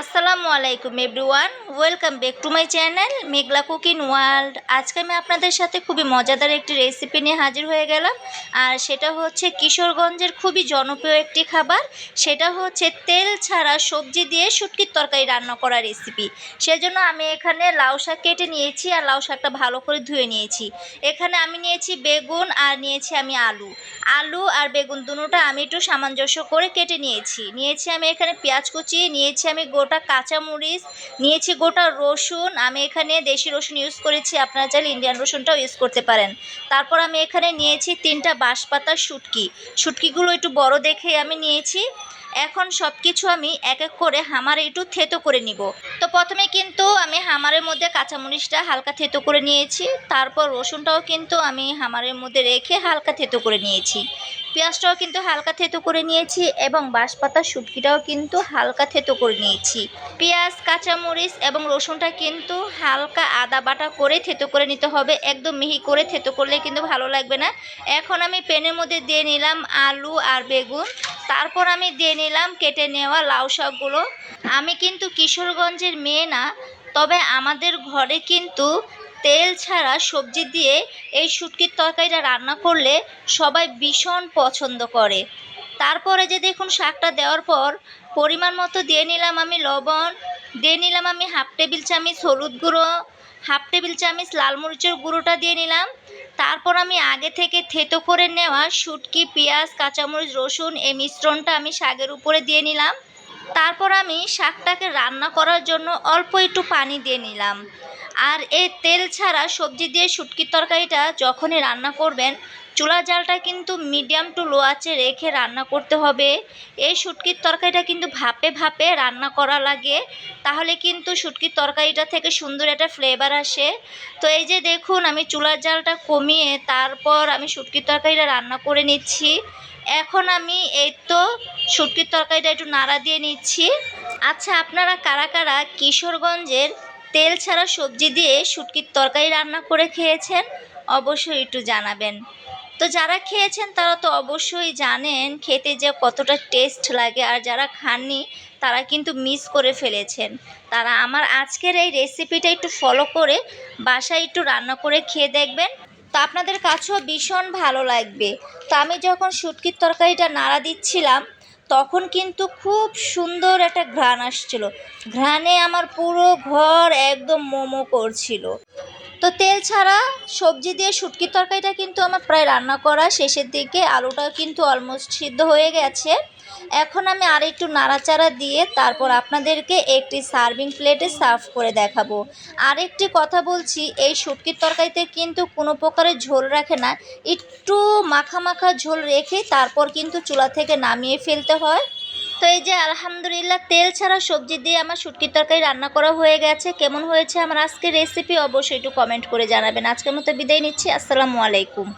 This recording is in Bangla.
আসসালামু আলাইকুম everyone, welcome back to my channel Meghla cooking world. আজকে আমি আপনাদের সাথে খুবই মজাদার একটি রেসিপি নিয়ে হাজির হয়ে গেলাম। আর সেটা হচ্ছে কিশোরগঞ্জের খুবই জনপ্রিয় একটি খাবার। সেটা হচ্ছে তেল ছাড়া সবজি দিয়ে শুটকির তরকারি রান্না করা রেসিপি সেজন্য আমি এখানে লাউ শাক কেটে নিয়েছি আর লাউ শাকটা ভালো করে ধুয়ে নিয়েছি। এখানে আমি নিয়েছি বেগুন আর নিয়েছি আমি আলু। আলু আর বেগুন দুটোটা আমি একটু সামঞ্জস্য করে কেটে নিয়েছি। নিয়েছি আমি এখানে পেঁয়াজ কুচি, নিয়েছি আমি গোটা কাঁচামরিচ, নিয়েছি গোটা রসুন। আমি এখানে দেশি রসুন ইউজ করেছি, আপনারা চাইলে ইন্ডিয়ান রসুনটাও ইউজ করতে পারেন। তারপর আমি এখানে নিয়েছি তিনটা বাঁশপাতা শুটকি। শুটকিগুলো একটু বড় দেখে আমি নিয়েছি। এখন সব কিছু আমি এক এক করে হামারে একটু থেতো করে নিব। তো প্রথমে কিন্তু আমি হামারের মধ্যে কাঁচামরিচটা হালকা থেতো করে নিয়েছি, তারপর রসুনটাও কিন্তু আমি হামারের মধ্যে রেখে হালকা থেতো করে নিয়েছি। পেঁয়াজটাও কিন্তু হালকা থেতো করে নিয়েছি এবং বাঁশপাতা শুটকিটাও কিন্তু হালকা থেতো করে নিয়েছি। পেঁয়াজ, কাঁচামরিচ এবং রসুনটা কিন্তু হালকা আদা বাটা করে থেতো করে নিতে হবে, একদম মিহি করে থেতো করলে কিন্তু ভালো লাগবে না। এখন আমি প্যানের মধ্যে দিয়ে নিলাম আলু আর বেগুন। তারপর আমি দিয়ে নিলাম, কেটে নেওয়া লাউ শাকগুলো। আমি কিন্তু কিশোরগঞ্জের মেয়ে না, তবে আমাদের ঘরে কিন্তু তেল ছাড়া সবজি দিয়ে এই শুটকির তরকারিটা রান্না করলে সবাই ভীষণ পছন্দ করে। তারপরে যে দেখুন, শাকটা দেওয়ার পর পরিমাণ মতো দিয়ে নিলাম আমি লবণ, দিয়ে নিলাম আমি হাফ টেবিল চামচ হলুদ গুঁড়ো, হাফ টেবিল চামচ লাল মরিচের গুঁড়োটা দিয়ে নিলাম। তারপর আমি আগে থেকে থেতো করে নেওয়া শুটকি, পেঁয়াজ, কাঁচামরিচ, রসুন এই মিশ্রণটা আমি শাকের উপরে দিয়ে নিলাম। তারপর আমি শাকটাকে রান্না করার জন্য অল্প একটু পানি দিয়ে নিলাম। আর এই তেল ছাড়া সবজি দিয়ে শুটকির তরকারিটা যখনই রান্না করবেন চুলা জালটা কিন্তু মিডিয়াম টু লো আঁচে রেখে রান্না করতে হবে। এই শুটকির তরকারিটা কিন্তু ভাপে ভাপে রান্না করা লাগে। তাহলে কিন্তু শুটকির তরকারিটা থেকে সুন্দর একটা ফ্লেভার আসে। তো এই যে দেখুন, আমি চুলার জালটা কমিয়ে তারপর আমি শুটকির তরকারিটা রান্না করে নিচ্ছি। এখন আমি এই তো শুটকির তরকারিটা একটু নাড়া দিয়ে নিচ্ছি। আচ্ছা আপনারা কারা কারা কিশোরগঞ্জের তেল ছাড়া সবজি দিয়ে শুটকির তরকারি রান্না করে খেয়েছেন, অবশ্যই একটু জানাবেন। তো যারা খেয়েছেন তারা তো অবশ্যই জানেন খেতে যে কতটা টেস্ট লাগে আর যারা খাননি তারা কিন্তু মিস করে ফেলেছেন। তারা আমার আজকের এই রেসিপিটা একটু ফলো করে বাসায় একটু রান্না করে খেয়ে দেখবেন। তো আপনাদের কাছেও ভীষণ ভালো লাগবে। তো আমি যখন শুটকির তরকারিটা নাড়া দিচ্ছিলাম, তখন কিন্তু খুব সুন্দর একটা ঘ্রাণ আসছিল। ঘ্রাণে আমার পুরো ঘর একদম মোমো করছিল। তো তেল ছাড়া সবজি দিয়ে শুটকির তরকারিটা কিন্তু আমার প্রায় রান্না করা শেষের দিকে। আলুটা কিন্তু অলমোস্ট সিদ্ধ হয়ে গেছে। এখন আমি আর একটু নাড়াচাড়া দিয়ে তারপর আপনাদেরকে একটি সার্ভিং প্লেটে সার্ভ করে দেখাবো। আরেকটি কথা বলছি, এই শুটকির তরকারিতে কিন্তু কোনো প্রকারের ঝোল রাখে না। একটু মাখা মাখা ঝোল রেখে তারপর কিন্তু চুলা থেকে নামিয়ে ফেলতে হয়। তো এই যে আলহামদুলিল্লাহ তেল ছাড়া সবজি দিয়ে আমার শুটকির তরকারি রান্না করা হয়ে গেছে। কেমন হয়েছে আমার আজকের রেসিপি অবশ্যই একটু কমেন্ট করে জানাবেন। আজকের মতো বিদায় নিচ্ছি। আসসালামু আলাইকুম।